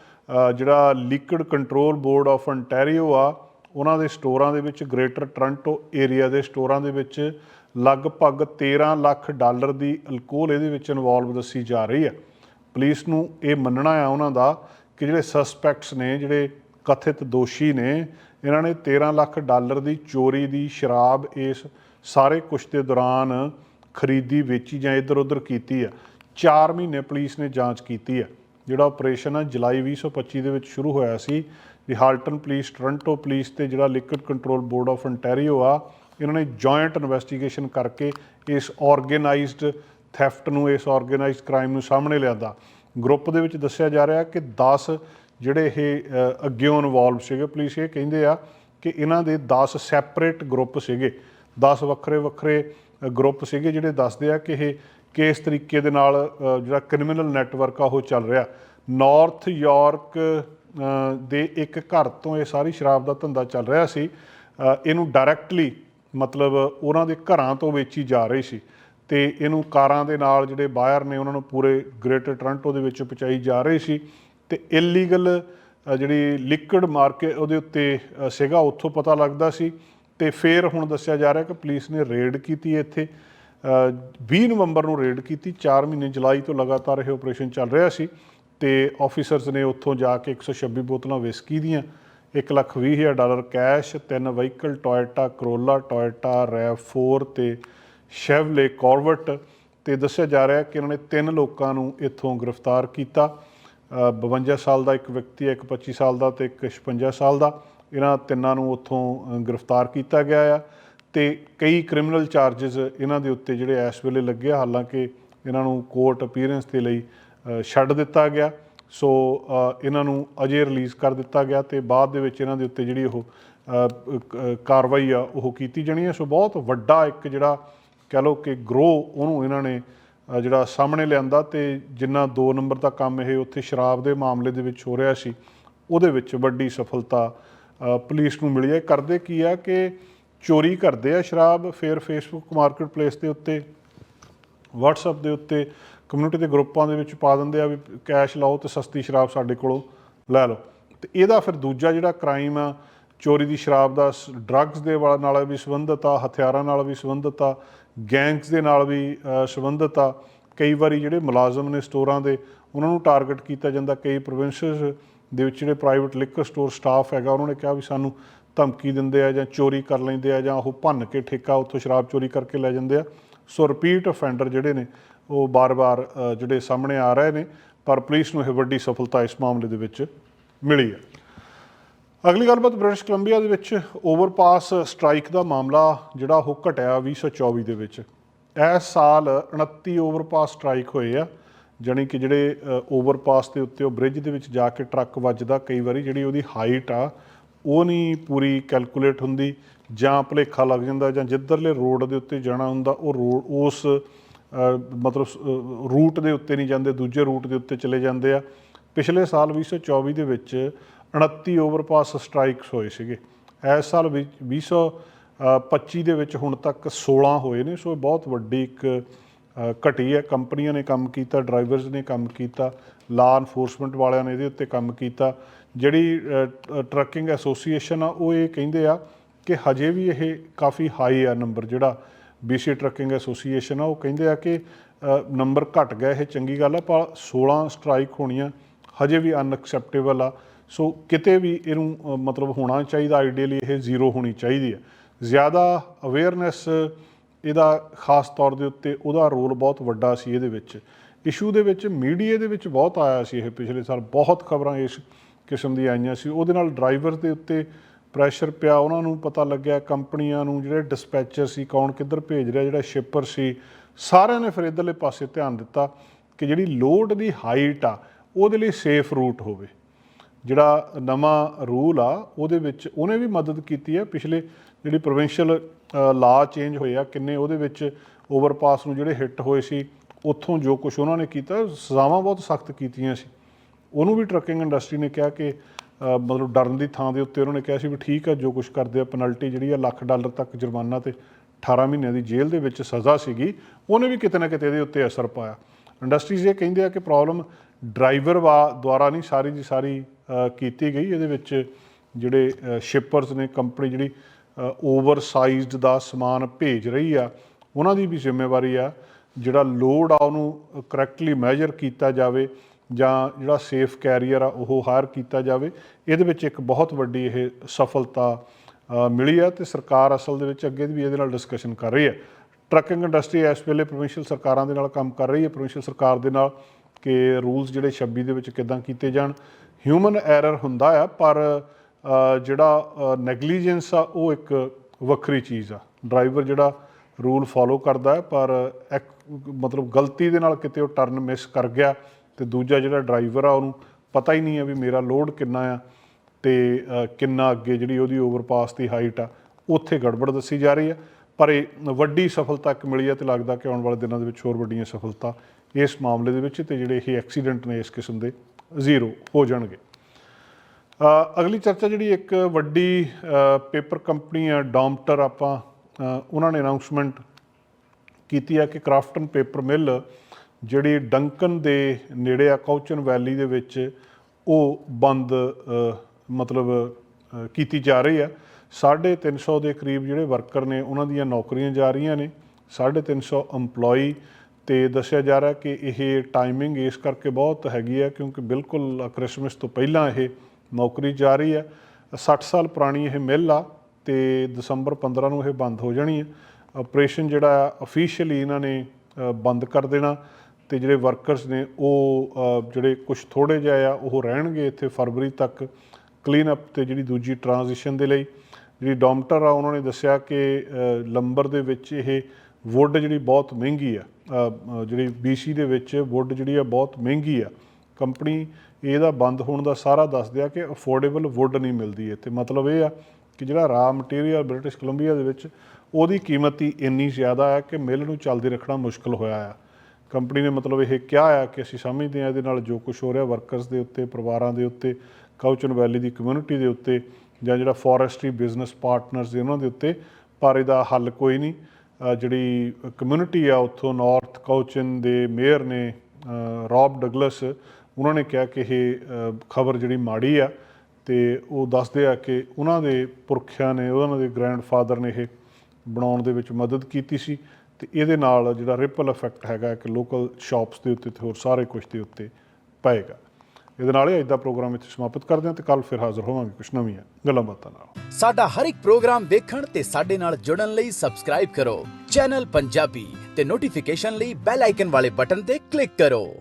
ਜਿਹੜਾ liquid control board of Ontario ਆ ਉਹਨਾਂ ਦੇ ਸਟੋਰਾਂ ਦੇ ਵਿੱਚ ਗ੍ਰੇਟਰ ਟੋਰਾਂਟੋ ਏਰੀਆ ਦੇ ਸਟੋਰਾਂ ਦੇ ਵਿੱਚ ਲਗਭਗ 13 ਲੱਖ ਡਾਲਰ ਦੀ ਅਲਕੋਹਲ ਇਹਦੇ ਵਿੱਚ ਇਨਵੋਲਵ ਦੱਸੀ ਜਾ ਰਹੀ ਹੈ। ਪੁਲਿਸ ਨੂੰ ਇਹ ਮੰਨਣਾ ਆ ਉਹਨਾਂ ਦਾ ਕਿ ਜਿਹੜੇ ਸਸਪੈਕਟਸ ਨੇ, ਜਿਹੜੇ ਕਥਿਤ ਦੋਸ਼ੀ ਨੇ, ਇਹਨਾਂ ਨੇ 13 ਲੱਖ ਡਾਲਰ ਦੀ ਚੋਰੀ ਦੀ ਸ਼ਰਾਬ ਇਸ ਸਾਰੇ ਕੁਛ ਦੇ ਦੌਰਾਨ ਖਰੀਦੀ, ਵੇਚੀ ਜਾਂ ਇੱਧਰ ਉੱਧਰ ਕੀਤੀ ਆ 4 ਮਹੀਨੇ ਪੁਲਿਸ ਨੇ ਜਾਂਚ ਕੀਤੀ ਆ ਜਿਹੜਾ ਆਪਰੇਸ਼ਨ ਆ, ਜੁਲਾਈ 2025 ਦੇ ਵਿੱਚ ਸ਼ੁਰੂ ਹੋਇਆ ਸੀ। ਵੀ ਹਾਲਟਨ ਪੁਲਿਸ ਟੋਰਾਂਟੋ ਪੁਲਿਸ ਤੇ ਜਿਹੜਾ liquid control board of Ontario ਆ ਇਹਨਾਂ ਨੇ ਜੁਆਇੰਟ ਇਨਵੈਸਟੀਗੇਸ਼ਨ ਕਰਕੇ ਇਸ ਆਰਗੇਨਾਈਜ਼ਡ ਥੈਫਟ ਨੂੰ ਇਸ ਆਰਗੇਨਾਈਜ਼ਡ ਕ੍ਰਾਈਮ ਨੂੰ ਸਾਹਮਣੇ ਲਿਆਂਦਾ। ਗਰੁੱਪ ਦੇ ਵਿੱਚ ਦੱਸਿਆ ਜਾ ਰਿਹਾ ਕਿ 10 ਜਿਹੜੇ ਇਹ ਅ, ਅੱਗਿਓਂ ਇਨਵੋਲਵ ਸੀਗੇ ਪੁਲਿਸ ਇਹ ਕਹਿੰਦੇ ਆ ਕਿ ਇਹਨਾਂ ਦੇ 10 ਸੈਪਰੇਟ ਗਰੁੱਪ ਸੀਗੇ। 10 ਵੱਖਰੇ ਵੱਖਰੇ ਗਰੁੱਪ ਸੀਗੇ ਜਿਹੜੇ ਦੱਸਦੇ ਆ ਕਿ ਇਹ ਕਿਸ ਤਰੀਕੇ ਦੇ ਨਾਲ ਜਿਹੜਾ ਕ੍ਰਿਮੀਨਲ ਨੈਟਵਰਕ ਆ ਉਹ ਚੱਲ ਰਿਹਾ। ਨਾਰਥ ਯਾਰਕ ਦੇ ਇੱਕ ਘਰ ਤੋਂ ਇਹ ਸਾਰੀ ਸ਼ਰਾਬ ਦਾ ਧੰਦਾ ਚੱਲ ਰਿਹਾ ਸੀ ਇਹਨੂੰ ਡਾਇਰੈਕਟਲੀ ਮਤਲਬ ਉਹਨਾਂ ਦੇ ਘਰਾਂ ਤੋਂ ਵੇਚੀ ਜਾ ਰਹੀ ਸੀ ਤੇ ਇਹਨੂੰ ਕਾਰਾਂ ਦੇ ਨਾਲ ਜਿਹੜੇ ਬਾਇਰ ਨੇ ਉਹਨਾਂ ਨੂੰ ਪੂਰੇ ਗ੍ਰੇਟਰ ਟੋਰਾਂਟੋ ਦੇ ਵਿੱਚ ਪਹੁੰਚਾਈ ਜਾ ਰਹੀ ਸੀ ਤੇ ਇਲੀਗਲ ਜਿਹੜੀ ਲਿਕਵਿਡ ਮਾਰਕੀਟ ਉਹਦੇ ਉੱਤੇ ਸੀਗਾ ਉੱਥੋਂ ਪਤਾ ਲੱਗਦਾ ਸੀ ਤੇ ਫਿਰ ਹੁਣ ਦੱਸਿਆ ਜਾ ਰਿਹਾ ਕਿ ਪੁਲਿਸ ਨੇ ਰੇਡ ਕੀਤੀ ਇੱਥੇ ਅ, 20 ਨਵੰਬਰ ਨੂੰ ਰੇਡ ਕੀਤੀ 4 ਮਹੀਨੇ ਜੁਲਾਈ ਤੋਂ ਲਗਾਤਾਰ ਇਹ ਆਪਰੇਸ਼ਨ ਚੱਲ ਰਿਹਾ ਸੀ ਤੇ ਆਫੀਸਰਸ ਨੇ ਉੱਥੋਂ ਜਾ ਕੇ 126 ਬੋਤਲਾਂ ਵਿਸਕੀ ਦੀਆਂ 1 ਲੱਖ ਵੀਹ ਹਜ਼ਾਰ ਡਾਲਰ ਕੈਸ਼ ਤਿੰਨ ਵਹੀਕਲ ਟੋਇਟਾ ਕਰੋਲਾ ਟੋਇਟਾ ਰੈਵ4 ਤੇ ਸ਼ੈਵਲੇ ਕਾਰਵਟ ਤੇ ਦੱਸਿਆ ਜਾ ਰਿਹਾ ਕਿ ਇਹਨਾਂ ਨੇ ਤਿੰਨ ਲੋਕਾਂ ਨੂੰ ਇੱਥੋਂ ਗ੍ਰਿਫਤਾਰ ਕੀਤਾ। ਅ, 52 ਸਾਲ ਦਾ ਇੱਕ ਵਿਅਕਤੀ ਹੈ ਇੱਕ 25 ਸਾਲ ਦਾ ਤੇ ਇੱਕ 56 ਸਾਲ ਦਾ। ਇਹਨਾਂ ਤਿੰਨਾਂ ਨੂੰ ਉੱਥੋਂ ਗ੍ਰਿਫਤਾਰ ਕੀਤਾ ਗਿਆ ਆ ਤੇ ਕਈ ਕ੍ਰਿਮੀਨਲ ਚਾਰजेस ਇਹਨਾਂ ਦੇ ਉੱਤੇ ਜਿਹੜੇ ਇਸ ਵੇਲੇ ਲੱਗੇ ਆ। ਹਾਲਾਂਕਿ ਇਹਨਾਂ ਨੂੰ ਕੋਰਟ ਅਪੀਅਰੈਂਸ ਦੇ ਲਈ ਛੱਡ ਦਿੱਤਾ ਗਿਆ। ਸੋ ਇਹਨਾਂ ਨੂੰ ਅਜੇ ਰਿਲੀਜ਼ ਕਰ ਦਿੱਤਾ ਗਿਆ ਤੇ ਬਾਅਦ ਦੇ ਵਿੱਚ ਇਹਨਾਂ ਦੇ ਉੱਤੇ ਜਿਹੜੀ ਉਹ ਕਾਰਵਾਈ ਆ ਉਹ ਕੀਤੀ ਜਾਣੀ ਹੈ ਸੋ ਬਹੁਤ ਵੱਡਾ ਇੱਕ ਜਿਹੜਾ ਕਹਿ ਲਓ ਕਿ ਗਰੋ ਉਹਨੂੰ ਇਹਨਾਂ ਨੇ ਜਿਹੜਾ ਸਾਹਮਣੇ ਲਿਆਂਦਾ ਤੇ ਜਿੰਨਾ 2 ਨੰਬਰ ਦਾ ਕੰਮ ਇਹ ਉੱਥੇ ਸ਼ਰਾਬ ਦੇ ਮਾਮਲੇ ਦੇ ਵਿੱਚ ਹੋ ਰਿਹਾ ਸੀ ਉਹਦੇ ਵਿੱਚ ਵੱਡੀ ਸਫਲਤਾ ਅ, ਪੁਲਿਸ ਨੂੰ ਮਿਲੀ ਹੈ। ਕਰਦੇ ਕੀ ਆ ਕਿ ਚੋਰੀ ਕਰਦੇ ਆ ਸ਼ਰਾਬ ਫਿਰ ਫੇਸਬੁੱਕ ਮਾਰਕੀਟ ਪਲੇਸ ਦੇ ਉੱਤੇ WhatsApp ਦੇ ਉੱਤੇ ਕਮਿਊਨਿਟੀ ਦੇ ਗਰੁੱਪਾਂ ਦੇ ਵਿੱਚ ਪਾ ਦਿੰਦੇ ਆ ਵੀ ਕੈਸ਼ ਲਾਓ ਤੇ ਸਸਤੀ ਸ਼ਰਾਬ ਸਾਡੇ ਕੋਲੋਂ ਲੈ ਲਓ। ਤੇ ਇਹਦਾ ਫਿਰ ਦੂਜਾ ਜਿਹੜਾ ਕ੍ਰਾਈਮ ਆ ਚੋਰੀ ਦੀ ਸ਼ਰਾਬ ਦਾ ਡਰੱਗਸ ਦੇ ਵਾ- ਨਾਲ ਵੀ ਸੰਬੰਧਿਤ ਆ ਹਥਿਆਰਾਂ ਨਾਲ ਵੀ ਸੰਬੰਧਿਤ ਆ ਗੈਂਗਸ ਦੇ ਨਾਲ ਵੀ ਅ, ਸੰਬੰਧਿਤ ਆ। ਕਈ ਵਾਰੀ ਜਿਹੜੇ ਮੁਲਾਜ਼ਮ ਨੇ ਸਟੋਰਾਂ ਦੇ ਉਹਨਾਂ ਨੂੰ ਟਾਰਗੇਟ ਕੀਤਾ ਜਾਂਦਾ। ਕਈ ਪ੍ਰੋਵਿੰਸਸ ਦੇ ਵਿੱਚ ਜਿਹੜੇ ਪ੍ਰਾਈਵੇਟ ਲਿਕਰ ਸਟੋਰ ਸਟਾਫ ਹੈਗਾ ਉਹਨਾਂ ਨੇ ਕਿਹਾ ਵੀ ਸਾਨੂੰ ਧਮਕੀ ਦਿੰਦੇ ਆ ਜਾਂ ਚੋਰੀ ਕਰ ਲੈਂਦੇ ਆ ਜਾਂ ਉਹ ਭੰਨ ਕੇ ਠੇਕਾ ਉੱਥੋਂ ਸ਼ਰਾਬ ਚੋਰੀ ਕਰਕੇ ਲੈ ਜਾਂਦੇ ਆ। ਸੋ ਰਿਪੀਟ ਅਫੈਂਡਰ ਜਿਹੜੇ ਨੇ ਉਹ ਬਾਰ-ਬਾਰ ਜਿਹੜੇ ਸਾਹਮਣੇ ਆ ਰਹੇ ਨੇ, ਪਰ ਪੁਲਿਸ ਨੂੰ ਇਹ ਵੱਡੀ ਸਫਲਤਾ ਇਸ ਮਾਮਲੇ ਦੇ ਵਿੱਚ ਮਿਲੀ ਹੈ। ਅਗਲੀ ਗੱਲਬਾਤ ਬ੍ਰਿਟਿਸ਼ ਕੋਲੰਬੀਆ ਦੇ ਵਿੱਚ ਓਵਰਪਾਸ ਸਟ੍ਰਾਈਕ ਦਾ ਮਾਮਲਾ, ਜਿਹੜਾ ਉਹ ਘਟਿਆ 2024 ਦੇ ਵਿੱਚ। ਇਸ ਸਾਲ 29 ਓਵਰਪਾਸ ਸਟ੍ਰਾਈਕ ਹੋਏ ਆ, ਜਾਣੀ ਕਿ ਜਿਹੜੇ ਓਵਰਪਾਸ ਦੇ ਉੱਤੇ ਉਹ ਬ੍ਰਿਜ ਦੇ ਵਿੱਚ ਜਾ ਕੇ ਟਰੱਕ ਵੱਜਦਾ ਕਈ ਵਾਰੀ, ਜਿਹੜੀ ਉਹਦੀ ਹਾਈਟ ਆ, ਉਹ ਨਹੀਂ ਪੂਰੀ ਕੈਲਕੂਲੇਟ ਹੁੰਦੀ, ਜਾਂ ਭੁਲੇਖਾ ਲੱਗ ਜਾਂਦਾ, ਜਾਂ ਜਿੱਧਰਲੇ ਰੋਡ ਦੇ ਉੱਤੇ ਜਾਣਾ ਹੁੰਦਾ, ਉਹ ਰੋਡ ਉਸ ਮਤਲਬ ਰੂਟ ਦੇ ਉੱਤੇ ਨਹੀਂ ਜਾਂਦੇ, ਦੂਜੇ ਰੂਟ ਦੇ ਉੱਤੇ ਚਲੇ ਜਾਂਦੇ ਆ। ਪਿਛਲੇ ਸਾਲ 2024 ਦੇ ਵਿੱਚ 29 ਓਵਰਪਾਸ ਸਟ੍ਰਾਈਕਸ ਹੋਏ ਸੀਗੇ। ਇਸ ਸਾਲ ਵਿੱਚ 2025 ਦੇ ਵਿੱਚ ਹੁਣ ਤੱਕ 16 ਹੋਏ ਨੇ, ਸੋ ਇਹ ਬਹੁਤ ਵੱਡੀ ਇੱਕ ਘਟੀ ਹੈ। ਕੰਪਨੀਆਂ ਨੇ ਕੰਮ ਕੀਤਾ ਡਰਾਈਵਰਸ ਨੇ ਕੰਮ ਕੀਤਾ ਲਾ ਇਨਫੋਰਸਮੈਂਟ ਵਾਲਿਆਂ ਨੇ ਇਹਦੇ ਉੱਤੇ ਕੰਮ ਕੀਤਾ। ਜਿਹੜੀ ਟਰੱਕਿੰਗ ਐਸੋਸੀਏਸ਼ਨ ਆ, ਉਹ ਇਹ ਕਹਿੰਦੇ ਆ ਕਿ ਹਜੇ ਵੀ ਇਹ ਕਾਫੀ ਹਾਈ ਆ ਨੰਬਰ ਜਿਹੜਾ। BC ਟਰੱਕਿੰਗ ਐਸੋਸੀਏਸ਼ਨ ਆ, ਉਹ ਕਹਿੰਦੇ ਆ ਕਿ ਨੰਬਰ ਘਟ ਗਿਆ, ਇਹ ਚੰਗੀ ਗੱਲ ਆ, ਪਰ 16 ਸਟ੍ਰਾਈਕ ਹੋਣੀਆਂ ਹਜੇ ਵੀ ਅਨਐਕਸੈਪਟੇਬਲ ਆ। ਸੋ ਕਿਤੇ ਵੀ ਇਹਨੂੰ ਮਤਲਬ ਹੋਣਾ ਚਾਹੀਦਾ ਆਈਡੀਅਲੀ ਇਹ ਜ਼ੀਰੋ ਹੋਣੀ ਚਾਹੀਦੀ ਹੈ ਜ਼ਿਆਦਾ ਅਵੇਅਰਨੈਸ ਇਹਦਾ ਖਾਸ ਤੌਰ ਦੇ ਉੱਤੇ ਉਹਦਾ ਰੋਲ ਬਹੁਤ ਵੱਡਾ ਸੀ ਇਹਦੇ ਵਿੱਚ। ਇਸ਼ੂ ਦੇ ਵਿੱਚ ਮੀਡੀਆ ਦੇ ਵਿੱਚ ਬਹੁਤ ਆਇਆ ਸੀ ਇਹ ਪਿਛਲੇ ਸਾਲ, ਬਹੁਤ ਖਬਰਾਂ ਇਸ ਕਿਸਮ ਦੀ ਆਈਆਂ ਸੀ। ਉਹਦੇ ਨਾਲ ਡਰਾਈਵਰ ਦੇ ਉੱਤੇ ਪ੍ਰੈਸ਼ਰ ਪਿਆ, ਉਹਨਾਂ ਨੂੰ ਪਤਾ ਲੱਗਿਆ ਕੰਪਨੀਆਂ ਨੂੰ ਜਿਹੜੇ ਡਿਸਪੈਚਰ ਸੀ, ਕੌਣ ਕਿੱਧਰ ਭੇਜ ਰਿਹਾ, ਜਿਹੜਾ ਸ਼ਿਪਰ ਸੀ, ਸਾਰਿਆਂ ਨੇ ਫਿਰ ਇੱਧਰਲੇ ਪਾਸੇ ਧਿਆਨ ਦਿੱਤਾ ਕਿ ਜਿਹੜੀ ਲੋਡ ਦੀ ਹਾਈਟ ਆ, ਉਹਦੇ ਲਈ ਸੇਫ ਰੂਟ ਹੋਵੇ। ਜਿਹੜਾ ਨਵਾਂ ਰੂਲ ਆ, ਉਹਦੇ ਵਿੱਚ ਉਹਨੇ ਵੀ ਮਦਦ ਕੀਤੀ ਹੈ ਪਿਛਲੇ ਜਿਹੜੀ ਪ੍ਰੋਵਿੰਸ਼ੀਅਲ ਲਾ ਚੇਂਜ ਹੋਏ ਆ ਕਿੰਨੇ, ਉਹਦੇ ਵਿੱਚ ਓਵਰਪਾਸ ਨੂੰ ਜਿਹੜੇ ਹਿੱਟ ਹੋਏ ਸੀ, ਉੱਥੋਂ ਜੋ ਕੁਝ ਉਹਨਾਂ ਨੇ ਕੀਤਾ, ਸਜ਼ਾਵਾਂ ਬਹੁਤ ਸਖਤ ਕੀਤੀਆਂ ਸੀ। ਉਹਨੂੰ ਵੀ ਟਰੱਕਿੰਗ ਇੰਡਸਟਰੀ ਨੇ ਕਿਹਾ ਕਿ ਮਤਲਬ ਡਰਨ ਦੀ ਥਾਂ ਦੇ ਉੱਤੇ ਉਹਨਾਂ ਨੇ ਕਿਹਾ ਸੀ ਵੀ ਠੀਕ ਆ, ਜੋ ਕੁਝ ਕਰਦੇ ਆ ਪੈਨਲਟੀ ਜਿਹੜੀ ਆ ਲੱਖ ਡਾਲਰ ਤੱਕ ਜੁਰਮਾਨਾ ਤੇ 18 ਮਹੀਨਿਆਂ ਦੀ ਜੇਲ੍ਹ ਦੇ ਵਿੱਚ ਸਜ਼ਾ ਸੀਗੀ, ਉਹਨੇ ਵੀ ਕਿਤੇ ਨਾ ਕਿਤੇ ਇਹਦੇ ਉੱਤੇ ਅਸਰ ਪਾਇਆ। ਇੰਡਸਟਰੀਜ਼ ਇਹ ਕਹਿੰਦੇ ਆ ਕਿ ਪ੍ਰੋਬਲਮ ਡਰਾਈਵਰ ਵਾ ਦੁਆਰਾ ਨਹੀਂ ਸਾਰੀ ਦੀ ਸਾਰੀ ਕੀਤੀ ਗਈ, ਇਹਦੇ ਵਿੱਚ ਜਿਹੜੇ ਸ਼ਿਪਰਸ ਨੇ ਕੰਪਨੀ ਜਿਹੜੀ ਓਵਰ ਸਾਈਜ਼ਡ ਦਾ ਸਮਾਨ ਭੇਜ ਰਹੀ ਆ, ਉਹਨਾਂ ਦੀ ਵੀ ਜ਼ਿੰਮੇਵਾਰੀ ਆ, ਜਿਹੜਾ ਲੋਡ ਆ ਉਹਨੂੰ ਕਰੈਕਟਲੀ ਮੈਜਰ ਕੀਤਾ ਜਾਵੇ ਜਾਂ ਜਿਹੜਾ ਸੇਫ ਕੈਰੀਅਰ ਆ, ਉਹ ਹਾਇਰ ਕੀਤਾ ਜਾਵੇ, ਇਹਦੇ ਵਿੱਚ ਇੱਕ ਬਹੁਤ ਵੱਡੀ ਇਹ ਸਫਲਤਾ ਮਿਲੀ ਆ ਤੇ ਸਰਕਾਰ ਅਸਲ ਦੇ ਵਿੱਚ ਅੱਗੇ ਵੀ ਇਹਦੇ ਨਾਲ ਡਿਸਕਸ਼ਨ ਕਰ ਰਹੀ ਹੈ। ਟਰੱਕਿੰਗ ਇੰਡਸਟਰੀ ਇਸ ਵੇਲੇ ਪ੍ਰੋਵਿੰਸ਼ੀਅਲ ਸਰਕਾਰਾਂ ਦੇ ਨਾਲ ਕੰਮ ਕਰ ਰਹੀ ਹੈ ਪ੍ਰੋਵਿੰਸ਼ੀਅਲ ਸਰਕਾਰ ਦੇ ਨਾਲ ਕਿ ਰੂਲਸ ਜਿਹੜੇ 26 ਦੇ ਵਿੱਚ ਕਿਦਾਂ ਕੀਤੇ ਜਾਣ। ਹਿਊਮਨ ਐਰਰ ਹੁੰਦਾ ਆ, ਪਰ ਜਿਹੜਾ ਨੈਗਲੀਜੈਂਸ ਆ, ਉਹ ਇੱਕ ਵੱਖਰੀ ਚੀਜ਼ ਆ। ਡਰਾਈਵਰ ਜਿਹੜਾ ਰੂਲ ਫੋਲੋ ਕਰਦਾ ਹੈ, ਪਰ ਇੱਕ ਮਤਲਬ ਗਲਤੀ ਦੇ ਨਾਲ ਕਿਤੇ ਉਹ ਟਰਨ ਮਿਸ ਕਰ ਗਿਆ ਤੇ ਦੂਜਾ ਜਿਹੜਾ ਡਰਾਈਵਰ ਆ, ਉਹਨੂੰ ਪਤਾ ਹੀ ਨਹੀਂ ਹੈ ਵੀ ਮੇਰਾ ਲੋਡ ਕਿੰਨਾ ਆ ਤੇ ਕਿੰਨਾ ਅੱਗੇ ਜਿਹੜੀ ਉਹਦੀ ਓਵਰਪਾਸ ਦੀ ਹਾਈਟ ਆ, ਉੱਥੇ ਗੜਬੜ ਦੱਸੀ ਜਾ ਰਹੀ ਆ। ਪਰ ਇਹ ਵੱਡੀ ਸਫਲਤਾ ਇੱਕ ਮਿਲੀ ਆ ਤੇ ਲੱਗਦਾ ਕਿ ਆਉਣ ਵਾਲੇ ਦਿਨਾਂ ਦੇ ਵਿੱਚ ਹੋਰ ਵੱਡੀਆਂ ਸਫਲਤਾ ਇਸ ਮਾਮਲੇ ਦੇ ਵਿੱਚ ਤੇ ਜਿਹੜੇ ਇਹ ਐਕਸੀਡੈਂਟ ਨੇ ਇਸ ਕਿਸਮ ਦੇ ਜ਼ੀਰੋ ਹੋ ਜਾਣਗੇ। ਅਗਲੀ ਚਰਚਾ ਜਿਹੜੀ ਇੱਕ ਵੱਡੀ ਪੇਪਰ ਕੰਪਨੀ ਆ, ਡਾਮਟਰ ਆਪਾਂ ਉਹਨਾਂ ਨੇ ਅਨਾਉਂਸਮੈਂਟ ਕੀਤੀ ਆ ਕਿ ਕ੍ਰਾਫਟਨ ਪੇਪਰ ਮਿਲ ਜਿਹੜੀ ਡੰਕਨ ਦੇ ਨੇੜੇ ਆ ਕੌਚਨ ਵੈਲੀ ਦੇ ਵਿੱਚ ਉਹ ਬੰਦ ਮਤਲਬ ਕੀਤੀ ਜਾ ਰਹੀ ਹੈ 350 ਦੇ ਕਰੀਬ ਜਿਹੜੇ ਵਰਕਰ ਨੇ, ਉਹਨਾਂ ਦੀਆਂ ਨੌਕਰੀਆਂ ਜਾ ਰਹੀਆਂ ਨੇ। 350 EMPLOYE ਤੇ ਦੱਸਿਆ ਜਾ ਰਿਹਾ ਕਿ ਇਹ ਟਾਈਮਿੰਗ ਇਸ ਕਰਕੇ ਬਹੁਤ ਹੈਗੀ ਹੈ ਕਿਉਂਕਿ ਬਿਲਕੁਲ ਕ੍ਰਿਸਮਸ ਤੋਂ ਪਹਿਲਾਂ ਇਹ ਨੌਕਰੀ ਜਾ ਰਹੀ ਹੈ 60 ਸਾਲ ਪੁਰਾਣੀ ਇਹ ਮਿਲ ਆ ਤੇ ਦਸੰਬਰ 15 ਨੂੰ ਇਹ ਬੰਦ ਹੋ ਜਾਣੀ ਆ। ਆਪਰੇਸ਼ਨ ਜਿਹੜਾ ਅਫੀਸ਼ੀਅਲੀ ਇਹਨਾਂ ਨੇ ਬੰਦ ਕਰ ਦੇਣਾ। ਤੇ ਜਿਹੜੇ ਵਰਕਰਸ ਨੇ ਉਹ ਜਿਹੜੇ ਕੁਝ ਥੋੜੇ ਜਿਹੇ ਆ ਉਹ ਰਹਿਣਗੇ ਇੱਥੇ ਫਰਵਰੀ ਤੱਕ ਕਲੀਨ ਅਪ ਤੇ ਜਿਹੜੀ ਦੂਜੀ ਟ੍ਰਾਂਜੀਸ਼ਨ ਦੇ ਲਈ। ਜਿਹੜੀ ਡੋਮਟਰ ਆ ਉਹਨਾਂ ਨੇ ਦੱਸਿਆ ਕਿ ਲੰਬਰ ਦੇ ਵਿੱਚ ਇਹ ਵੁੱਡ ਜਿਹੜੀ ਬਹੁਤ ਮਹਿੰਗੀ ਆ। ਅ, ਅ, ਜਿਹੜੀ BC ਦੇ ਵਿੱਚ ਵੁੱਡ ਜਿਹੜੀ ਆ ਬਹੁਤ ਮਹਿੰਗੀ ਆ। ਕੰਪਨੀ ਇਹਦਾ ਬੰਦ ਹੋਣ ਦਾ ਸਾਰਾ ਦੱਸਦੇ ਆ ਕਿ ਅਫੋਰਡੇਬਲ ਵੁੱਡ ਨਹੀਂ ਮਿਲਦੀ ਇੱਥੇ। ਮਤਲਬ ਇਹ ਆ ਕਿ ਜਿਹੜਾ ਰਾ ਮਟੀਰੀਅਲ ਬ੍ਰਿਟਿਸ਼ ਕੋਲੰਬੀਆ ਦੇ ਵਿੱਚ ਉਹਦੀ ਕੀਮਤ ਹੀ ਇੰਨੀ ਜ਼ਿਆਦਾ ਹੈ ਕਿ ਮਿਲ ਨੂੰ ਚੱਲਦੀ ਰੱਖਣਾ ਮੁਸ਼ਕਲ ਹੋਇਆ ਆ। ਕੰਪਨੀ ਨੇ ਮਤਲਬ ਇਹ ਕਿਹਾ ਆ ਕਿ ਅਸੀਂ ਸਮਝਦੇ ਹਾਂ ਇਹਦੇ ਨਾਲ ਜੋ ਕੁਝ ਹੋ ਰਿਹਾ ਵਰਕਰਸ ਦੇ ਉੱਤੇ ਪਰਿਵਾਰਾਂ ਦੇ ਉੱਤੇ ਕਾਊਚਨ ਵੈਲੀ ਦੀ ਕਮਿਊਨਿਟੀ ਦੇ ਉੱਤੇ ਜਾਂ ਜਿਹੜਾ ਫੋਰੈਸਟਰੀ ਬਿਜ਼ਨਸ ਪਾਰਟਨਰਸ ਦੇ ਉਹਨਾਂ ਦੇ ਉੱਤੇ ਪਰ ਇਹਦਾ ਹੱਲ ਕੋਈ ਨਹੀਂ। ਜਿਹੜੀ ਕਮਿਊਨਿਟੀ ਆ ਉੱਥੋਂ ਨਾਰਥ ਕਾਊਚਨ ਦੇ ਮੇਅਰ ਨੇ ਅ, ਰੌਬ ਡਗਲਸ ਉਹਨਾਂ ਨੇ ਕਿਹਾ ਕਿ ਇਹ ਖਬਰ ਜਿਹੜੀ ਮਾੜੀ ਆ ਤੇ ਉਹ ਦੱਸਦੇ ਆ ਕਿ ਉਹਨਾਂ ਦੇ ਪੁਰਖਿਆਂ ਨੇ ਉਹਨਾਂ ਦੇ ਗ੍ਰੈਂਡਫਾਦਰ ਨੇ ਇਹ ਬਣਾਉਣ ਦੇ ਵਿੱਚ ਮਦਦ ਕੀਤੀ ਸੀ। ਤੇ ਇਹਦੇ ਨਾਲ ਜਿਹੜਾ ਰਿਪਲ ਇਫੈਕਟ ਹੈਗਾ ਕਿ ਲੋਕਲ ਸ਼ਾਪਸ ਦੇ ਉੱਤੇ ਤੇ ਹੋਰ ਸਾਰੇ ਕੁਝ ਦੇ ਉੱਤੇ ਪਏਗਾ। ਇਹਦੇ ਨਾਲ ਹੀ ਅੱਜ ਦਾ ਪ੍ਰੋਗਰਾਮ ਇੱਥੇ ਸਮਾਪਤ ਕਰਦੇ ਹਾਂ ਤੇ ਕੱਲ ਫਿਰ ਹਾਜ਼ਰ ਹੋਵਾਂਗੇ ਕੁਝ ਨਵੀਆਂ ਗੱਲਾਂ ਬਾਤਾਂ ਨਾਲ।
ਸਾਡਾ ਹਰ ਇੱਕ ਪ੍ਰੋਗਰਾਮ ਦੇਖਣ ਤੇ ਸਾਡੇ ਨਾਲ ਜੁੜਨ ਲਈ ਸਬਸਕ੍ਰਾਈਬ ਕਰੋ। ਚੈਨਲ ਪੰਜਾਬੀ ਤੇ ਨੋਟੀਫਿਕੇਸ਼ਨ ਲਈ ਬੈਲ ਆਈਕਨ ਵਾਲੇ ਬਟਨ ਤੇ ਕਲਿੱਕ ਕਰੋ।